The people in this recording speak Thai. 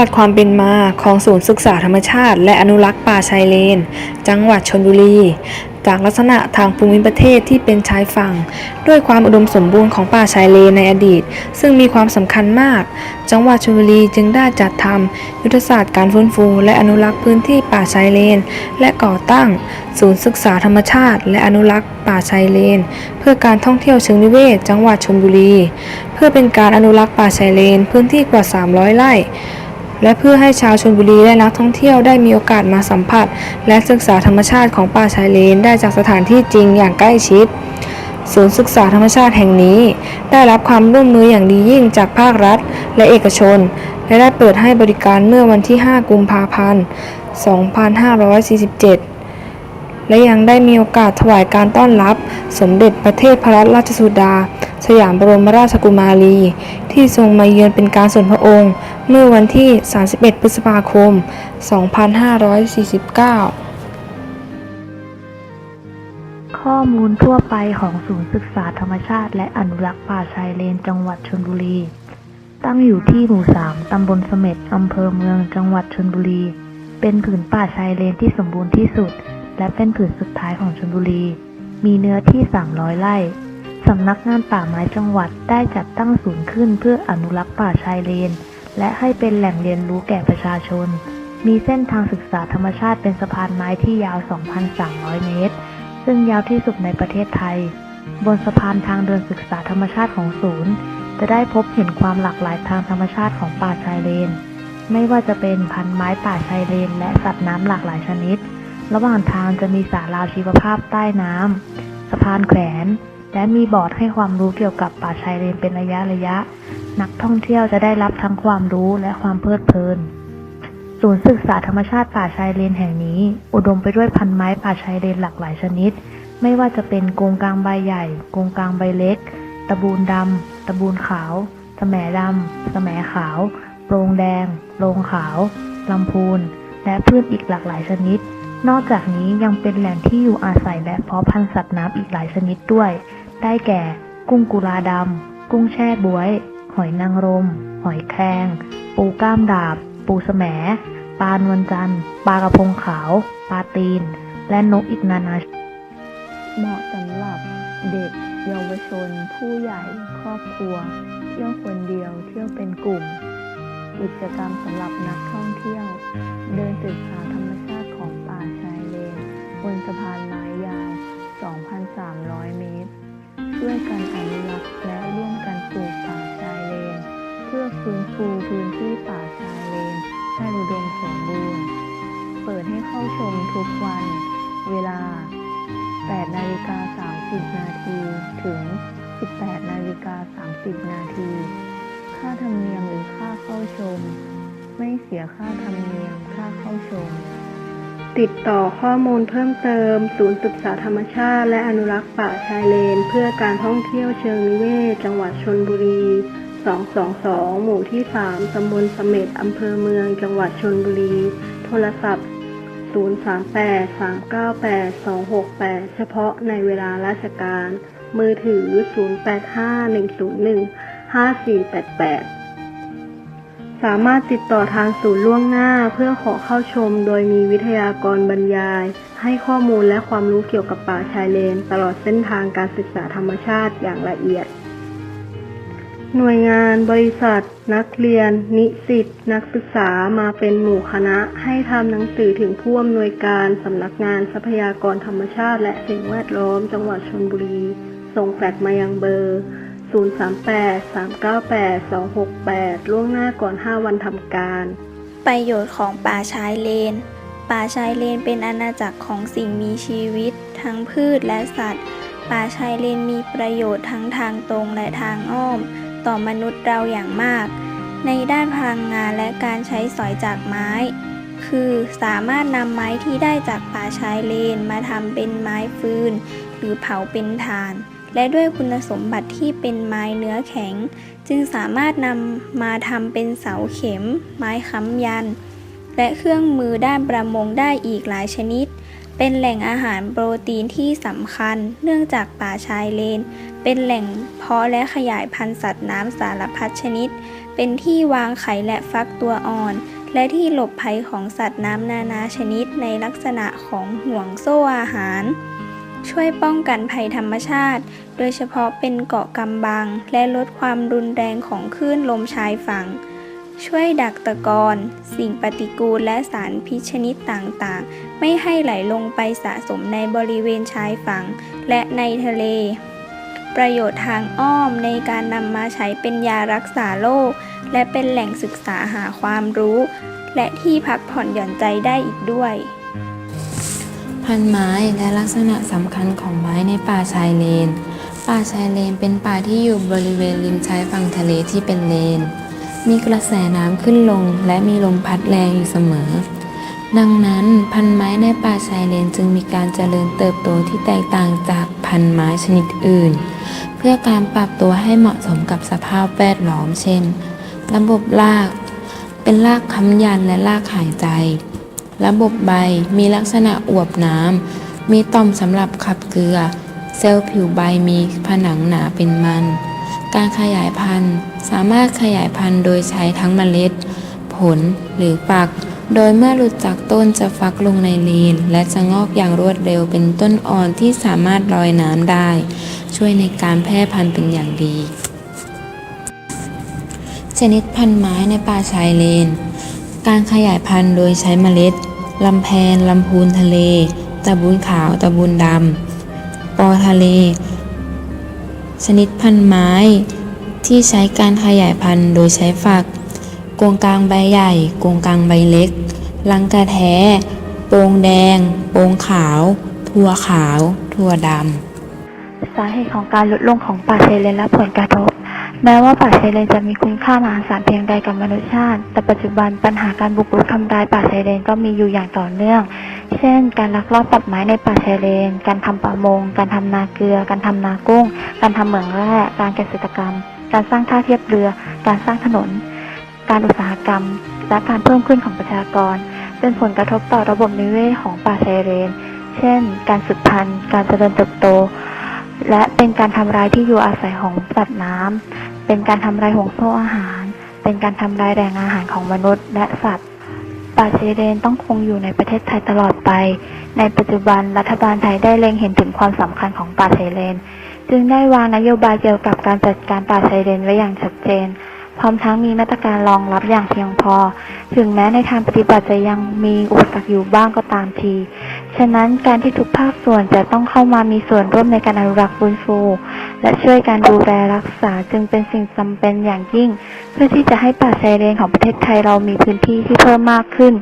วัติความเป็นมาของศูนย์ศึกษาธรรมชาติ และอนุรักษ์ป่าชายเลน จังหวัดชลบุรี จากลักษณะทางภูมิประเทศที่เป็นชายฝั่ง ด้วยความอุดมสมบูรณ์ของป่าชายเลนในอดีต ซึ่งมีความสำคัญมาก จังหวัดชลบุรีจึงได้จัดทำยุทธศาสตร์การฟื้นฟู และอนุรักษ์พื้นที่ป่าชายเลน และก่อตั้ง ศูนย์ศึกษาธรรมชาติ และอนุรักษ์ป่าชายเลน เพื่อการท่องเที่ยวเชิงนิเวศ จังหวัดชลบุรี เพื่อเป็นการอนุรักษ์ป่าชายเลนพื้นที่กว่า 300 ไร่ และเพื่อให้ชาวชลบุรีและนักท่องเที่ยวได้มีโอกาสมาสัมผัส และศึกษาธรรมชาติของป่าชายเลนได้จากสถานที่จริงอย่างใกล้ชิด ศูนย์ศึกษาธรรมชาติแห่งนี้ ได้รับความร่วมมืออย่างดียิ่งจากภาครัฐ และเอกชน และได้เปิดให้บริการเมื่อวันที่ 5 กุมภาพันธ์ 2547และยังได้มีโอกาสถวายการต้อนรับ สมเด็จพระเทพรัตนราชสุดา สยามบรมราชกุมารี ที่ทรงมาเยือนเป็นการส่วนพระองค์ เมื่อวันที่ 31 พฤษภาคม 2549 ข้อมูลทั่วไปของศูนย์ศึกษาธรรมชาติ และอนุรักษ์ป่าชายเลนจังหวัดชลบุรี ตั้งอยู่ที่หมู่สามตำบลเสม็ดอำเภอเมืองจังหวัดชลบุรี เป็นผืนป่าชายเลนที่สมบูรณ์ที่สุด และเป็นผืนสุดท้ายของชลบุรี มีเนื้อที่ 300 ไร่ สำนักงานป่าไม้จังหวัดได้จัดตั้งศูนย์ขึ้นเพื่ออนุรักษ์ป่าชายเลน และให้เป็นแหล่งเรียนรู้แก่ประชาชน มีเส้นทางศึกษาธรรมชาติเป็นสะพานไม้ที่ยาว 2,300 เมตร ซึ่งยาวที่สุดในประเทศไทย บนสะพานทางเดินศึกษาธรรมชาติของศูนย์ จะได้พบเห็นความหลากหลายทางธรรมชาติของป่าชายเลน ไม่ว่าจะเป็นพันไม้ป่าชายเลน และสัตว์น้ำหลากหลายชนิด ระหว่างทางจะมีสาราชีวภาพใต้น้ำสะพานแขวน และมีบอร์ดให้ความรู้เกี่ยวกับป่าชายเลนเป็นระยะระยะ นักท่องเที่ยวจะได้รับทั้งความรู้และความเพลิดเพลิน ศูนย์ศึกษาธรรมชาติป่าชายเลนแห่งนี้ อุดมไปด้วยพันไม้ป่าชายเลนหลากหลายชนิด ไม่ว่าจะเป็นกงกลางใบใหญ่กงกลางใบเล็ก ตะบูนดำตะบูนขาวสแหมดำสแหมขาว โปรงแดง โปรงขาว ลำพูน และพืชอีกหลากหลายชนิด นอกจากนี้ยังเป็นแหล่งที่อยู่อาศัยและเพาะพันธุ์สัตว์น้ำอีกหลายชนิดด้วย ได้แก่ กุ้งกุลาดำ กุ้งแช่บวย หอยนางรม หอยแครง ปูก้ามดาบ ปูแสมปลานวลจันทร์ ปลากระพงขาว ปลาตีน และนกอีกนานาเหมาะสำหรับเด็กเยาวชน ผู้ใหญ่ครอบครัว เที่ยวคนเดียวเที่ยวเป็นกลุ่ม กิจกรรมสำหรับนักท่องเที่ยว เดินศึกษาธรรมชาติของป่าชายเลนบนสะพานไม้ ช่วยกันอนุรักษ์และร่วมกันปลูกป่าชายเลน เพื่อฟื้นฟูพื้นที่ป่าชายเลน ให้อุดมสมบูรณ์ เปิดให้เข้าชมทุกวัน เวลา 8 นาฬิกา 30 นาที ถึง 18 นาฬิกา 30 นาที ค่าธรรมเนียมหรือค่าเข้าชม ไม่เสียค่าธรรมเนียมค่าเข้าชม ติดต่อข้อมูลเพิ่มเติม ศูนย์ศึกษาธรรมชาติ และอนุรักษ์ป่าชายเลน เพื่อการท่องเที่ยวเชิงนิเวศ จังหวัดชนบุรี 222 หมู่ที่ 3 ตำบลเสม็ดอำเภอเมือง จังหวัดชนบุรี โทรศัพท์ 038-398-268 เฉพาะในเวลาราชการ มือถือ 0851015488 สามารถติดต่อทางศูนย์ล่วงหน้าเพื่อขอเข้าชม โดยมีวิทยากรบรรยาย ให้ข้อมูลและความรู้เกี่ยวกับป่าชายเลน ตลอดเส้นทางการศึกษาธรรมชาติอย่างละเอียด หน่วยงาน บริษัท นักเรียน นิสิต นักศึกษามาเป็นหมู่คณะ ให้ทำหนังสือถึงผู้อำนวยการสำนักงานทรัพยากรธรรมชาติ และสิ่งแวดล้อม จังหวัดชลบุรี ส่งแฟกซ์มายังเบอร์ 038 398 268 ล่วงหน้าก่อน 5 วันทำการ ประโยชน์ของป่าชายเลน ป่าชายเลนเป็นอาณาจักรของสิ่งมีชีวิต ทั้งพืชและสัตว์ ป่าชายเลนมีประโยชน์ทั้งทางตรงและทางอ้อม ต่อมนุษย์เราอย่างมาก ในด้านพลังงานและการใช้สอยจากไม้ คือสามารถนำไม้ที่ได้จากป่าชายเลนมาทำเป็นไม้ฟืน หรือเผาเป็นถ่าน และด้วยคุณสมบัติที่เป็นไม้เนื้อแข็ง จึงสามารถนำมาทำเป็นเสาเข็ม ไม้ค้ำยัน และเครื่องมือด้านประมงได้อีกหลายชนิด เป็นแหล่งอาหารโปรตีนที่สำคัญ เนื่องจากป่าชายเลน เป็นแหล่งเพาะและขยายพันธุ์สัตว์น้ำสารพัดชนิด เป็นที่วางไข่และฟักตัวอ่อนและที่หลบภัยของสัตว์น้ำนานาชนิดในลักษณะของห่วงโซ่อาหาร ช่วยป้องกันภัยธรรมชาติ โดยเฉพาะเป็นเกาะกำบัง และลดความรุนแรงของคลื่นลมชายฝั่ง ช่วยดักตะกอนสิ่งปฏิกูลและสารพิษชนิดต่างๆ ไม่ให้ไหลลงไปสะสมในบริเวณชายฝั่ง และในทะเล ประโยชน์ทางอ้อมในการนำมาใช้เป็นยารักษาโรคและเป็นแหล่งศึกษาหาความรู้ และที่พักผ่อนหย่อนใจได้อีกด้วย พันไม้และลักษณะสำคัญของไม้ในป่าชายเลน ป่าชายเลนเป็นป่าที่อยู่บริเวณริมชายฝั่งทะเลที่เป็นเลน มีกระแสน้ำขึ้นลงและมีลมพัดแรงอยู่เสมอ ดังนั้นพันไม้ในป่าชายเลนจึงมีการเจริญเติบโตที่แตกต่างจากพันไม้ชนิดอื่น เพื่อการปรับตัวให้เหมาะสมกับสภาพแวดล้อมเช่น ระบบราก เป็นรากค้ำยันและรากหายใจ ระบบใบมีลักษณะอวบน้ำ มีต่อมสำหรับขับเกลือ เซลล์ผิวใบมีผนังหนาเป็นมัน การขยายพันธุ์สามารถขยายพันธุ์โดยใช้ทั้งเมล็ด ผลหรือฝัก โดยเมื่อหลุดจากต้นจะฟักลงในลีน และจะงอกอย่างรวดเร็วเป็นต้นอ่อนที่สามารถลอยน้ำได้ ช่วยในการแพร่พันธุ์เป็นอย่างดี ชนิดพันธุ์ไม้ในป่าชายเลนการขยายพันธุ์โดยใช้เมล็ด ลำแพนลำพูนทะเล ตะบูนขาว ตะบูนดำ ปอทะเล ชนิดพันธุ์ไม้ ที่ใช้การขยายพันธุ์โดยใช้ฝัก กวงกลางใบใหญ่ กวงกลางใบเล็ก ลังกระแท้ โปงแดง โปงขาว ทั่วขาว ทั่วดำ สาเหตุของการลดลงของป่าชายเลนและผลกระทบ แม้ว่าป่าชายเลนจะมีคุณค่ามหาศาลเพียงใดกับมนุษยชาติ แต่ปัจจุบันปัญหาการบุกรุกทำลายป่าชายเลนก็มีอยู่อย่างต่อเนื่อง เช่น การลักลอบตัดไม้ในป่าชายเลน การทำประมง การทำนาเกลือ การทำนากุ้ง การทำเหมืองแร่ การเกษตรกรรม การสร้างท่าเทียบเรือ การสร้างถนน การอุตสาหกรรม และการเพิ่มขึ้นของประชากร เป็นผลกระทบต่อระบบนิเวศของป่าชายเลน เช่น การสูญพันธุ์ การเจริญเติบโต และเป็นการทำลายที่อยู่อาศัยของสัตว์น้ำ เป็นการทำลายห่วงโซ่อาหาร เป็นการทำลายแหล่งอาหารของมนุษย์และสัตว์ป่าชายเลนต้องคงอยู่ในประเทศไทยตลอดไป ในปัจจุบันรัฐบาลไทยได้เล็งเห็นถึงความสำคัญของป่าชายเลน จึงได้วางนโยบายเกี่ยวกับการจัดการป่าชายเลนไว้อย่างชัดเจน พร้อมทั้งมีมาตรการรองรับอย่างเพียงพอ ถึงแม้ในทางปฏิบัติจะยังมีอุปสรรคอยู่บ้างก็ตามทีฉะนั้นการที่ทุกภาคส่วนจะต้องเข้ามามีส่วนร่วมในการอนุรักษ์ฟื้นฟู และช่วยการดูแลรักษาจึงเป็นสิ่งจำเป็นอย่างยิ่ง เพื่อที่จะให้ป่าชายเลนของประเทศไทยเรามีพื้นที่ที่เพิ่มมากขึ้น